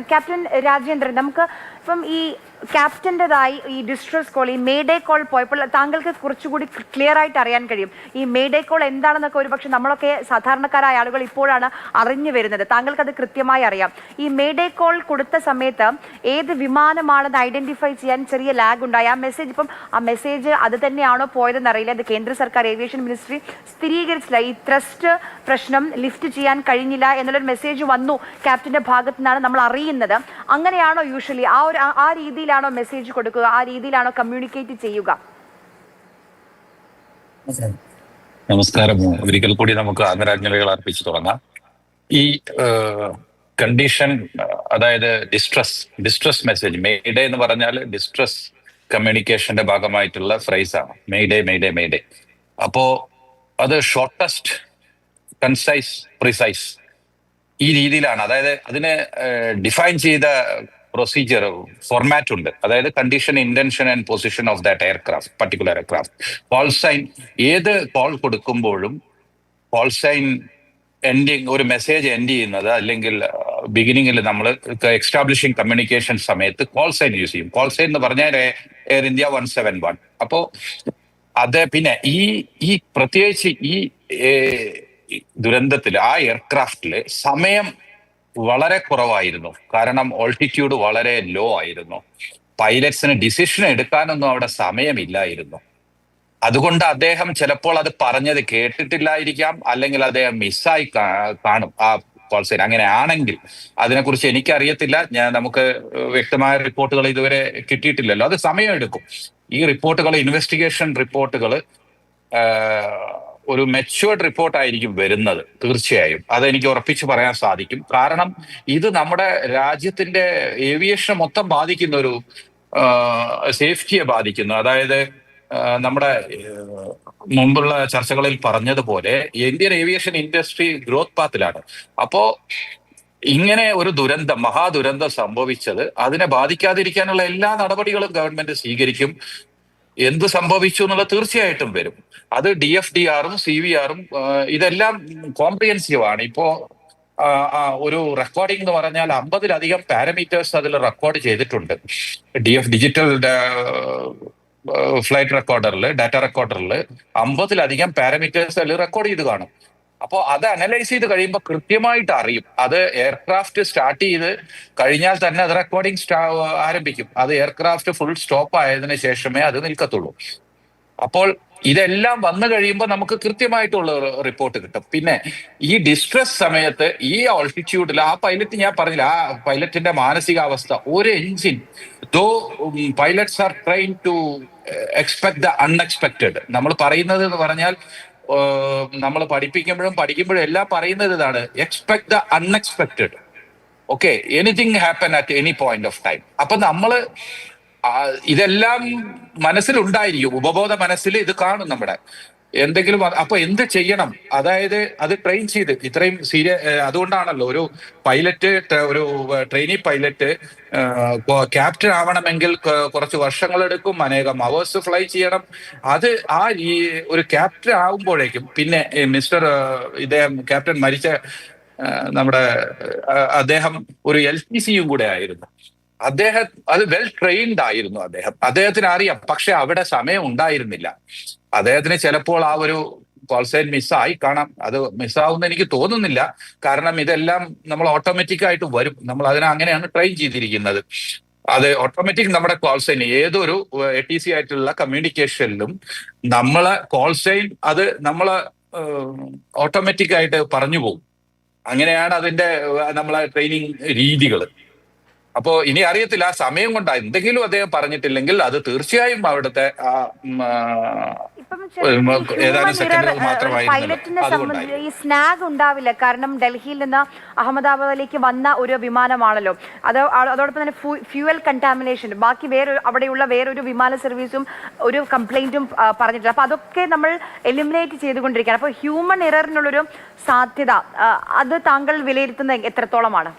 Captain Rajendran നമുക്ക് ഇപ്പം ഈ ക്യാപ്റ്റന്റെതായി ഈ ഡിസ്ട്രസ് കോൾ ഈ മേഡേ കോൾ പോയപ്പോൾ താങ്കൾക്ക് കുറച്ചുകൂടി ക്ലിയർ ആയിട്ട് അറിയാൻ കഴിയും. ഈ മേഡേ കോൾ എന്താണെന്നൊക്കെ ഒരുപക്ഷെ നമ്മളൊക്കെ സാധാരണക്കാരായ ആളുകൾ ഇപ്പോഴാണ് അറിഞ്ഞു വരുന്നത്. താങ്കൾക്ക് അത് കൃത്യമായി അറിയാം. ഈ മേഡേ കോൾ കൊടുത്ത സമയത്ത് ഏത് വിമാനമാണെന്ന് ഐഡന്റിഫൈ ചെയ്യാൻ ചെറിയ ലാഗ് ഉണ്ടായി. ആ മെസ്സേജ് ഇപ്പം ആ മെസ്സേജ് അത് തന്നെയാണോ പോയതെന്ന് അറിയില്ല. അത് കേന്ദ്ര സർക്കാർ ഏവിയേഷൻ മിനിസ്ട്രി സ്ഥിരീകരിച്ചില്ല. ഈ ത്രസ്റ്റ് പ്രശ്നം ലിഫ്റ്റ് ചെയ്യാൻ കഴിഞ്ഞില്ല എന്നുള്ളൊരു മെസ്സേജ് വന്നു. ക്യാപ്റ്റന്റെ ഭാഗത്തു നിന്നാണ് നമ്മൾ അറിയുന്നത് അങ്ങനെയാണോ യൂഷ്വലി ആ ഒരു ആ രീതിയിലാണോ മെസ്സേജ് കൊടുക്കുക ആ രീതിയിലാണോ കമ്മ്യൂണിക്കേറ്റ് ചെയ്യുക? നമസ്കാരം. ഒരിക്കൽ കൂടി നമുക്ക് ആദരാജ്ഞലികൾ അർപ്പിച്ചു തുടങ്ങാം. ഈ കണ്ടീഷൻ അതായത് ഡിസ്ട്രസ് ഡിസ്ട്രസ് മെസ്സേജ് മെയ്ഡേ എന്ന് പറഞ്ഞാൽ ഡിസ്ട്രസ് കമ്മ്യൂണിക്കേഷന്റെ ഭാഗമായിട്ടുള്ള ഫ്രൈസ് ആണ്. മെയ്ഡേ മെയ്ഡേ മെയ്ഡേ അപ്പോ അത് ഷോർട്ടസ്റ്റ് കൺസൈസ് പ്രിസൈസ് ഈ രീതിയിലാണ്. അതായത് അതിന് ഡിഫൈൻ ചെയ്ത പ്രൊസീജിയർ ഫോർമാറ്റ് ഉണ്ട്. അതായത് condition intention and position of that aircraft particular aircraft call sign ഏത് കോൾ കൊടുക്കുമ്പോഴും കോൾ സൈൻ എൻഡിങ് ഒരു മെസ്സേജ് എൻഡ് ചെയ്യുന്നത് അല്ലെങ്കിൽ ബിഗിനിങ്ങിൽ നമ്മൾ എക്സ്റ്റാബ്ലിഷിംഗ് കമ്മ്യൂണിക്കേഷൻ സമയത്ത് കോൾ സൈൻ യൂസ് ചെയ്യും. കോൾ സൈൻ എന്ന് പറഞ്ഞാൽ Air India one seven one അപ്പോ അത് പിന്നെ ഈ ഈ പ്രത്യേകിച്ച് ഈ ദുരന്തത്തിൽ ആ എയർക്രാഫ്റ്റിൽ സമയം വളരെ കുറവായിരുന്നു. കാരണം ഓൾട്ടിറ്റ്യൂഡ് വളരെ ലോ ആയിരുന്നു. പൈലറ്റ്സിന് ഡിസിഷൻ എടുക്കാനൊന്നും അവിടെ സമയമില്ലായിരുന്നു. അതുകൊണ്ട് അദ്ദേഹം ചിലപ്പോൾ അത് പറഞ്ഞത് കേട്ടിട്ടില്ലായിരിക്കാം അല്ലെങ്കിൽ അദ്ദേഹം മിസ്സായി കാണും. ആ കോൾ അങ്ങനെ ആണെങ്കിൽ അതിനെക്കുറിച്ച് എനിക്കറിയത്തില്ല. ഞാൻ നമുക്ക് വ്യക്തമായ റിപ്പോർട്ടുകൾ ഇതുവരെ കിട്ടിയിട്ടില്ലല്ലോ. അത് സമയമെടുക്കും. ഈ റിപ്പോർട്ടുകൾ ഇൻവെസ്റ്റിഗേഷൻ റിപ്പോർട്ടുകൾ ഒരു മെച്ചുവേർഡ് റിപ്പോർട്ട് ആയിരിക്കും വരുന്നത് തീർച്ചയായും. അതെനിക്ക് ഉറപ്പിച്ച് പറയാൻ സാധിക്കും. കാരണം ഇത് നമ്മുടെ രാജ്യത്തിന്റെ ഏവിയേഷനെ മൊത്തം ബാധിക്കുന്ന ഒരു സേഫ്റ്റിയെ ബാധിക്കുന്നു. അതായത് നമ്മുടെ മുമ്പുള്ള ചർച്ചകളിൽ പറഞ്ഞതുപോലെ ഇന്ത്യൻ ഏവിയേഷൻ ഇൻഡസ്ട്രി ഗ്രോത്ത് പാത്തിലാണ് അപ്പോ ഇങ്ങനെ ഒരു ദുരന്തം മഹാദുരന്തം സംഭവിച്ചത് അതിനെ ബാധിക്കാതിരിക്കാനുള്ള എല്ലാ നടപടികളും ഗവൺമെന്റ് സ്വീകരിക്കും. എന്ത് സംഭവിച്ചു എന്നുള്ള തീർച്ചയായിട്ടും വരും. അത് ഡി എഫ് ഡി ആറും സി വി ആറും ഇതെല്ലാം കോംപ്രിഹെൻസീവ് ആണ്. ഇപ്പോ ഒരു റെക്കോർഡിംഗ് എന്ന് പറഞ്ഞാൽ അമ്പതിലധികം പാരമീറ്റേഴ്സ് അതിൽ റെക്കോർഡ് ചെയ്തിട്ടുണ്ട്. ഡി എഫ് ഡിജിറ്റൽ ഫ്ലൈറ്റ് റെക്കോർഡറിൽ ഡാറ്റ റെക്കോർഡറിൽ അമ്പതിലധികം പാരമീറ്റേഴ്സ് അതിൽ റെക്കോർഡ് ചെയ്ത് കാണും. അപ്പോൾ അത് അനലൈസ് ചെയ്ത് കഴിയുമ്പോൾ കൃത്യമായിട്ട് അറിയും. അത് എയർക്രാഫ്റ്റ് സ്റ്റാർട്ട് ചെയ്ത് കഴിഞ്ഞാൽ തന്നെ അത് റെക്കോർഡിംഗ് ആരംഭിക്കും. അത് എയർക്രാഫ്റ്റ് ഫുൾ സ്റ്റോപ്പ് ആയതിനു ശേഷമേ അത് നിൽക്കത്തുള്ളൂ. അപ്പോൾ ഇതെല്ലാം വന്നു കഴിയുമ്പോൾ നമുക്ക് കൃത്യമായിട്ടുള്ള റിപ്പോർട്ട് കിട്ടും. പിന്നെ ഈ ഡിസ്ട്രസ് സമയത്ത് ഈ ഓൾട്ടിറ്റ്യൂഡിൽ ആ പൈലറ്റ് ഞാൻ പറഞ്ഞില്ല ആ പൈലറ്റിന്റെ മാനസികാവസ്ഥ. ഒരു engine though pilots are train to expect the unexpected നമ്മൾ പറയുന്നത് എന്ന് പറഞ്ഞാൽ നമ്മൾ പഠിപ്പിക്കുമ്പോഴും പഠിക്കുമ്പോഴും എല്ലാം പറയുന്നത് ഇതാണ്. Expect the unexpected okay anything happen at any point of time അപ്പൊ നമ്മൾ ഇതെല്ലാം മനസ്സിലുണ്ടായിരിക്കും. ഉപബോധ മനസ്സിൽ ഇത് കാണും നമ്മുടെ. എന്തെങ്കിലും അപ്പൊ എന്ത് ചെയ്യണം? അതായത് അത് ട്രെയിൻ ചെയ്ത് ഇത്രയും സീരിയ അതുകൊണ്ടാണല്ലോ ഒരു പൈലറ്റ് ഒരു ട്രെയിനി പൈലറ്റ് ക്യാപ്റ്റൻ ആവണമെങ്കിൽ കുറച്ച് വർഷങ്ങൾ എടുക്കും അനേകം അവേഴ്സ് ഫ്ലൈ ചെയ്യണം. അത് ആ ഈ ഒരു ക്യാപ്റ്റൻ ആവുമ്പോഴേക്കും പിന്നെ മിസ്റ്റർ ഇദ്ദേഹം ക്യാപ്റ്റൻ മരിച്ച നമ്മുടെ അദ്ദേഹം ഒരു എൽ ടി സിയും കൂടെ ആയിരുന്നു. അദ്ദേഹം അത് വെൽ ട്രെയിൻഡ് ആയിരുന്നു അദ്ദേഹം. അദ്ദേഹത്തിന് അറിയാം. പക്ഷെ അവിടെ സമയം ഉണ്ടായിരുന്നില്ല. അദ്ദേഹത്തിന് ചിലപ്പോൾ ആ ഒരു കോൾസൈൻ മിസ്സായി കാണാം. അത് മിസ്സാവുന്ന എനിക്ക് തോന്നുന്നില്ല. കാരണം ഇതെല്ലാം നമ്മൾ ഓട്ടോമാറ്റിക് ആയിട്ട് വരും. നമ്മൾ അതിനെ അങ്ങനെയാണ് ട്രെയിൻ ചെയ്തിരിക്കുന്നത്. അത് ഓട്ടോമാറ്റിക് നമ്മുടെ കോൾസൈൻ ഏതൊരു എ ടി സി ആയിട്ടുള്ള കമ്മ്യൂണിക്കേഷനിലും നമ്മളെ കോൾസൈൻ അത് നമ്മളെ ഓട്ടോമാറ്റിക് ആയിട്ട് പറഞ്ഞു പോകും. അങ്ങനെയാണ് അതിന്റെ നമ്മളെ ട്രെയിനിങ് രീതികൾ അപ്പോ ഇനി അറിയത്തില്ല ആ സമയം കൊണ്ട് എന്തെങ്കിലും അദ്ദേഹം പറഞ്ഞിട്ടില്ലെങ്കിൽ അത് തീർച്ചയായും അവിടുത്തെ ആ. പൈലറ്റിനെ സംബന്ധിച്ച് ഈ സ്നാഗ് ഉണ്ടാവില്ല. കാരണം ഡൽഹിയിൽ നിന്ന് അഹമ്മദാബാദിലേക്ക് വന്ന ഒരു വിമാനമാണല്ലോ. അത് അതോടൊപ്പം തന്നെ ഫ്യൂവൽ കണ്ടാമിനേഷൻ ബാക്കി വേറെ അവിടെയുള്ള വേറൊരു വിമാന സർവീസും ഒരു കംപ്ലൈന്റും പറഞ്ഞിട്ടില്ല അപ്പൊ അതൊക്കെ നമ്മൾ എലിമിനേറ്റ് ചെയ്തുകൊണ്ടിരിക്കുകയാണ്. അപ്പോൾ ഹ്യൂമൻ എററിനുള്ളൊരു സാധ്യത അത് താങ്കൾ വിലയിരുത്തുന്ന എത്രത്തോളമാണ്?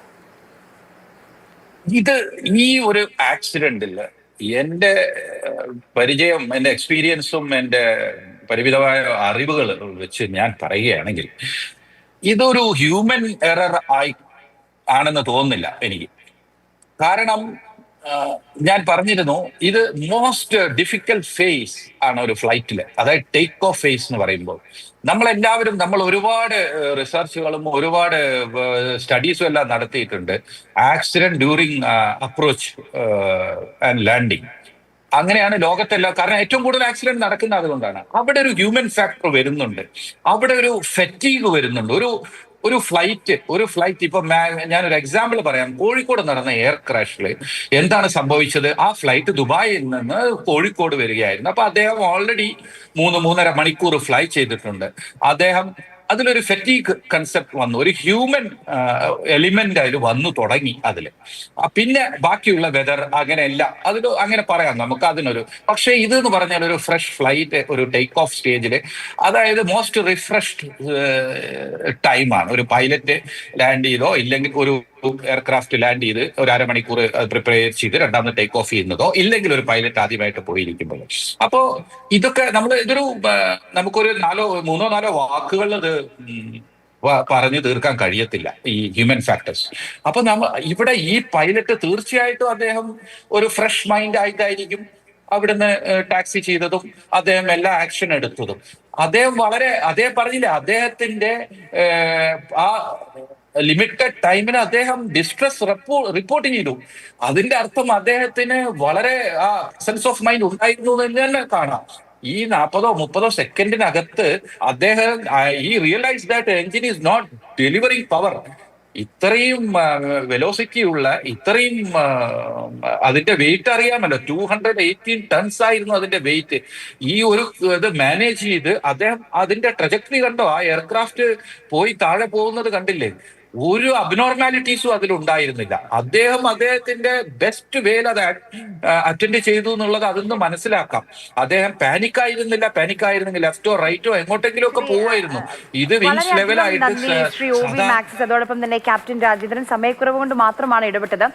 ഇത് ഈ ഒരു ആക്സിഡന്റിൽ എന്റെ പരിചയം എന്റെ എക്സ്പീരിയൻസും എന്റെ പരിമിതമായ അറിവുകൾ വെച്ച് ഞാൻ പറയുകയാണെങ്കിൽ ഇതൊരു ഹ്യൂമൻ എറർ ആയി ആണെന്ന് തോന്നുന്നില്ല എനിക്ക്. കാരണം ഞാൻ പറഞ്ഞിരുന്നു ഇത് മോസ്റ്റ് ഡിഫിക്കൽട്ട് ഫേസ് ആണ് ഒരു ഫ്ലൈറ്റിൽ അതായത് ടേക്ക് ഓഫ് ഫേസ് എന്ന് പറയുമ്പോൾ. നമ്മൾ എല്ലാവരും നമ്മൾ ഒരുപാട് റിസർച്ചുകളും ഒരുപാട് സ്റ്റഡീസും എല്ലാം നടത്തിയിട്ടുണ്ട്. Accident during approach and landing അങ്ങനെയാണ് ലോകത്തെല്ലാം കാരണം ഏറ്റവും കൂടുതൽ ആക്സിഡന്റ് നടക്കുന്ന അതുകൊണ്ടാണ്. അവിടെ ഒരു ഹ്യൂമൻ ഫാക്ടർ വരുന്നുണ്ട്. അവിടെ ഒരു ഫെറ്റീഗ് വരുന്നുണ്ട്. ഒരു ഒരു ഫ്ലൈറ്റ് ഒരു ഫ്ലൈറ്റ് ഇപ്പൊ ഞാനൊരു എക്സാമ്പിൾ പറയാം. കോഴിക്കോട് നടന്ന എയർ ക്രാഷിൽ എന്താണ് സംഭവിച്ചത്? ആ ഫ്ലൈറ്റ് ദുബായിൽ നിന്ന് കോഴിക്കോട് വരികയായിരുന്നു. അപ്പൊ അദ്ദേഹം ഓൾറെഡി മൂന്ന് മൂന്നര മണിക്കൂർ ഫ്ലൈ ചെയ്തിട്ടുണ്ട്. അദ്ദേഹം അതിലൊരു ഫെറ്റീഗ് കൺസെപ്റ്റ് വന്നു. ഒരു ഹ്യൂമൻ എലിമെന്റ് അതിൽ വന്നു തുടങ്ങി അതിൽ പിന്നെ ബാക്കിയുള്ള വെതർ അങ്ങനെയല്ല. അതിൽ അങ്ങനെ പറയാം നമുക്ക് അതിനൊരു. പക്ഷേ ഇത് എന്ന് പറഞ്ഞാൽ ഒരു ഫ്രഷ് ഫ്ലൈറ്റ് ഒരു ടേക്ക് ഓഫ് സ്റ്റേജിൽ അതായത് മോസ്റ്റ് റിഫ്രഷ്ഡ് ടൈമാണ് ഒരു പൈലറ്റ് ലാൻഡ് ചെയ്തോ ഇല്ലെങ്കിൽ ഒരു എയർക്രാഫ്റ്റ് ലാൻഡ് ചെയ്ത് ഒരു അരമണിക്കൂർ പ്രിപ്പയർ ചെയ്ത് രണ്ടാമത് ടേക്ക് ഓഫ് ചെയ്യുന്നതോ ഇല്ലെങ്കിൽ ഒരു പൈലറ്റ് ആദ്യമായിട്ട് പോയിരിക്കുമ്പോൾ. അപ്പോ ഇതൊക്കെ നമ്മൾ ഇതൊരു നമുക്കൊരു നാലോ മൂന്നോ നാലോ വാക്കുകളിൽ അത് പറഞ്ഞു തീർക്കാൻ കഴിയത്തില്ല ഈ ഹ്യൂമൻ ഫാക്ടേഴ്സ് അപ്പൊ നമ്മ ഇവിടെ ഈ പൈലറ്റ് തീർച്ചയായിട്ടും അദ്ദേഹം ഒരു ഫ്രഷ് മൈൻഡ് ആയിട്ടായിരിക്കും അവിടുന്ന് ടാക്സി ചെയ്തതും അദ്ദേഹം എല്ലാ ആക്ഷൻ എടുത്തതും. അദ്ദേഹം വളരെ അദ്ദേഹം പറഞ്ഞില്ല അദ്ദേഹത്തിന്റെ ആ ലിമിറ്റഡ് ടൈമിന് അദ്ദേഹം ഡിസ്ട്രസ് റിപ്പോർട്ട് ചെയ്തു. അതിന്റെ അർത്ഥം അദ്ദേഹത്തിന് വളരെ ആ സെൻസ് ഓഫ് മൈൻഡ് ഉണ്ടായിരുന്നു എന്ന് തന്നെ കാണാം. ഈ നാൽപ്പതോ മുപ്പതോ സെക്കൻഡിനകത്ത് അദ്ദേഹം ഈ realise that engine is not delivering power ഇത്രയും വെലോസിറ്റി ഉള്ള ഇത്രയും അതിന്റെ വെയിറ്റ് അറിയാമല്ലോ. ടു ഹൺഡ്രഡ് എയ്റ്റീൻ ടൺസ് ആയിരുന്നു അതിന്റെ വെയിറ്റ് ഈ ഒരു ഇത് മാനേജ് ചെയ്ത് അദ്ദേഹം അതിന്റെ ട്രജക്ടറി കണ്ടോ? ആ എയർക്രാഫ്റ്റ് പോയി താഴെ പോകുന്നത് കണ്ടില്ലേ? ഒരു അബ്നോർമാലിറ്റീസും അതിലുണ്ടായിരുന്നില്ല. അദ്ദേഹം അദ്ദേഹത്തിന്റെ ബെസ്റ്റ് വേൽ അത് അറ്റൻഡ് ചെയ്തു എന്നുള്ളത് അതൊന്ന് മനസ്സിലാക്കാം. അദ്ദേഹം പാനിക് ആയിരുന്നില്ല പാനിക് ആയിരുന്നെങ്കിൽ ലെഫ്റ്റോ റൈറ്റോ എങ്ങോട്ടെങ്കിലും ഒക്കെ പോവായിരുന്നു. ഇത് വിങ്സ് ലെവലായിട്ട് അതോടൊപ്പം തന്നെ ക്യാപ്റ്റൻ രാജേന്ദ്രൻ സമയക്കുറവ് കൊണ്ട് മാത്രമാണ് ഇടപെട്ടത്.